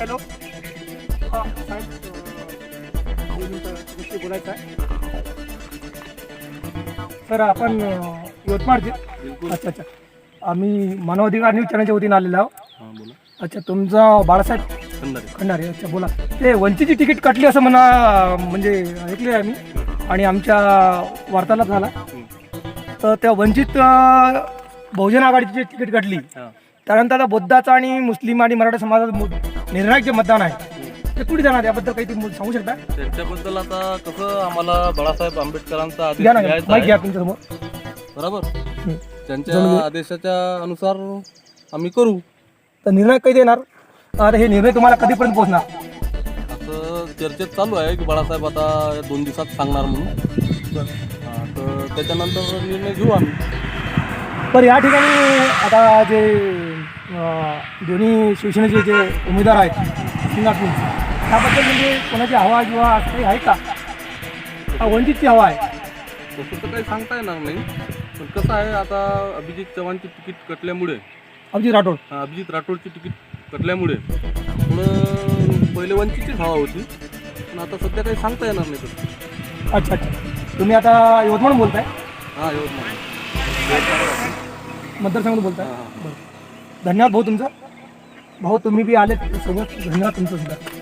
Hello. हां साहेब तुमच्याशी बोलायचं आहे. सर आपण बिलकुल. अच्छा अच्छा. आम्ही मानवाधिकार न्यूज चॅनलच्या वतीने आलेलो आहोत. हां बोला. अच्छा तुमचा बाळासाहेब खंडारे. खंडारे अच्छा बोला. ते वंचितची तिकीट कटली असं म्हणा म्हणजे ऐकले आम्ही. आणि आमच्या वार्तालाप झाला. तर त्या वंचित बहुजन आघाडीची जी तिकीट कटली त्यानंतर आता बौद्धाचा आणि मुस्लिम आणि मराठा समाजाचं निर्णायक जे मतदान आहे. ते कुठे जाणार याबद्दल काही तुम्ही सांगू शकता? त्यांच्याबद्दल आता कसं आम्हाला बाळासाहेब आंबेडकरांचा आदेश घ्या ना घ्यायचा माहिती घ्या आहे. तुमच्यासमोर. बरोबर. त्यांच्या आदेशाच्या अनुसार आम्ही करू. तर निर्णय कधी देणार आता हे निर्णय तुम्हाला कधीपर्यंत पोहोचणार? असं चर्चेत चालू आहे की बाळासाहेब आता या दोन दिवसात सांगणार म्हणून. हां, तर त्याच्यानंतर निर्णय घेऊ आम्ही. तर या ठिकाणी आता जे दोन्ही शिवसेनेचे जे उमेदवार आहेत सिंगापूर त्याबद्दल म्हणजे कोणाची हवा किंवा असं काही आहे का? हा, वंचितची हवा आहे. तसं तर काही सांगता येणार नाही. पण कसं आहे आता अभिजित चव्हाणची तिकीट कटल्यामुळे अभिजित राठोड. हा, अभिजित राठोडची तिकीट कटल्यामुळे थोडं पहिले वंचितचीच हवा होती. पण आता सध्या काही सांगता येणार नाही तसं. अच्छा अच्छा. तुम्ही आता यवतमाळ बोलताय? हां यवतमाळ. मतदारसंघातून बोलताय. बरं. धन्यवाद भाऊ तुमचा. भाऊ तुम्ही बी आले सोबत धन्यवाद तुमचं सुद्धा.